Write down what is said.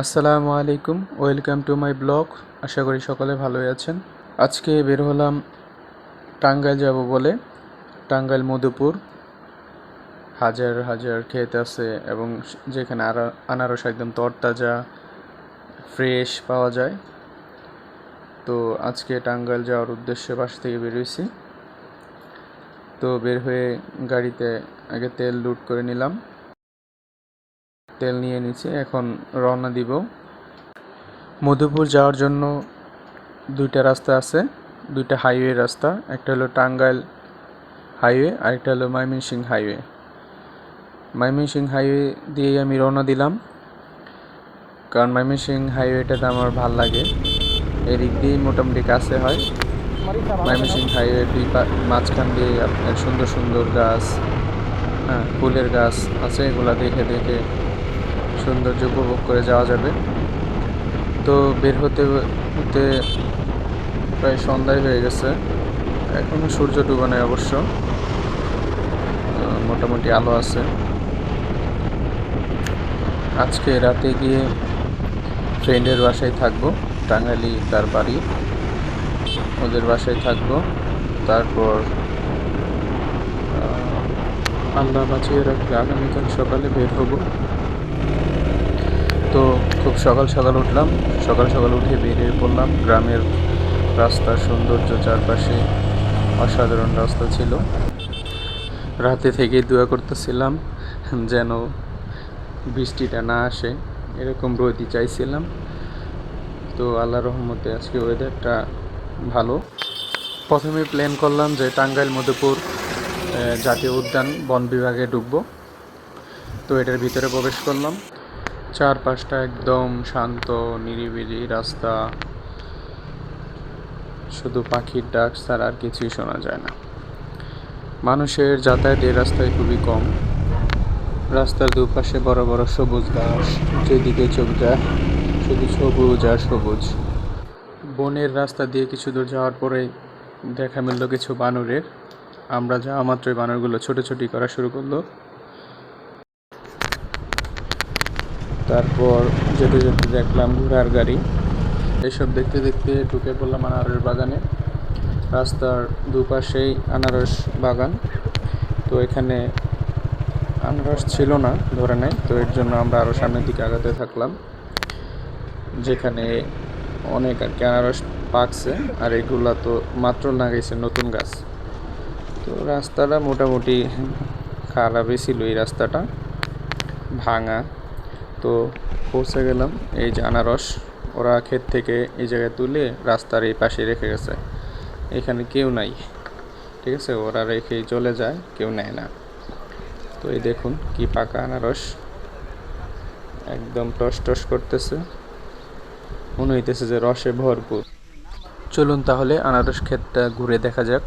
আসসালামু আলাইকুম, welcome to my blog. আশা করি সকলে ভালোই আছেন। আজকে বের হলাম টাঙ্গাইল যাব বলে। টাঙ্গাইল, মধুপুর। হাজার হাজার ক্ষেত আছে এবং যেখানে আনারস একদম তরতাজা ফ্রেশ পাওয়া যায়। তো আজকে টাঙ্গাইল যাওয়ার উদ্দেশ্যে বাসা থেকে বেরিয়েছি তো বের হয়ে গাড়িতে আগে তেল লুট করে নিলাম। তেল নিয়ে নিচ্ছি, এখন রওনা দিব। মধুপুর যাওয়ার জন্য দুইটা রাস্তা আছে, দুইটা হাইওয়ে রাস্তা, একটা হলো টাঙ্গাইল হাইওয়ে আর একটা হলো ময়মনসিং হাইওয়ে। ময়মনসিং হাইওয়ে দিয়েই আমি রওনা দিলাম, কারণ ময়মনসিং হাইওয়েটাতে আমার ভালো লাগে। এদিক দিয়েই মোটামুটি কাছে হয়। ময়মনসিং হাইওয়ে দুই মাঝখান দিয়ে আপনার সুন্দর সুন্দর গাছ হ্যাঁ ফুলের গাছ আছে, এগুলা দেখে দেখে সৌন্দর্য উপভোগ করে যাওয়া যাবে। তো বের হতে হতে প্রায় সন্ধ্যায় হয়ে গেছে। এখনও সূর্য ডুবে নাই অবশ্য। মোটামুটি আলো আছে। আজকে রাতে গিয়ে ফ্রেন্ডের বাসায় থাকব টাঙ্গালি তার বাড়ি। ওদের বাসায় থাকব। তারপর আল্লাহ বাঁচিয়ে রাখলে আগামীকাল সকালে বের হব। খুব সকাল সকাল উঠলাম। সকাল সকাল উঠে বেরিয়ে পড়লাম। গ্রামের রাস্তার সৌন্দর্য চারপাশে অসাধারণ রাস্তা ছিল। রাতে থেকেই দোয়া করতেছিলাম যেন বৃষ্টিটা না আসে। এরকম রোদই চাইছিলাম। তো আল্লাহ রহমতে আজকে ওয়েদারটা ভালো। প্রথমে প্ল্যান করলাম যে টাঙ্গাইল মধুপুর জাতীয় উদ্যান বন বিভাগে ঢুকবো। তো এটার ভিতরে প্রবেশ করলাম। চারপাশটা একদম শান্ত, নিরিবিলি রাস্তা। শুধু পাখির ডাক ছাড়া আর কিছুই শোনা যায় না। মানুষের যাতায়াত এই রাস্তায় খুবই কম। রাস্তার দুপাশে বড় বড় সবুজ ঘাস যেদিকে চোখ যায় শুধু সবুজ আর সবুজ। বনের রাস্তা দিয়ে কিছু দূর যাওয়ার পরে দেখা মিলল কিছু বানরের। আমরা যাওয়া মাত্রই বানরগুলো ছোটাছুটি করা শুরু করল। তারপর যেতে যেতে দেখলাম ঘোড়ার গাড়ি। এসব দেখতে দেখতে ঢুকে পড়লাম আনারস বাগানে। রাস্তার দুপাশেই আনারস বাগান। তো এখানে আনারস ছিল না, ধরে নেয় তো এর জন্য আমরা আরও সামনের দিকে আগাতে থাকলাম, যেখানে অনেক আর কি আনারস পাকছে। আর এগুলা তো মাত্র লাগাইছে নতুন গাছ। তো রাস্তাটা মোটামুটি খারাপই ছিল এই রাস্তাটা। ভাঙা। তো পৌঁছে গেলাম এই যে আনারস। ওরা ক্ষেত থেকে এই জায়গায় তুলে রাস্তার এই পাশে রেখে গেছে। এখানে কেউ নাই, ঠিক আছে? ওরা রেখে চলে যায়, কেউ নেয় না। তো এই দেখুন কি পাকা আনারস। একদম টস টস করতেছে। মনে হইতেছে যে রসে ভরপুর। চলুন তাহলে আনারস ক্ষেতটা ঘুরে দেখা যাক।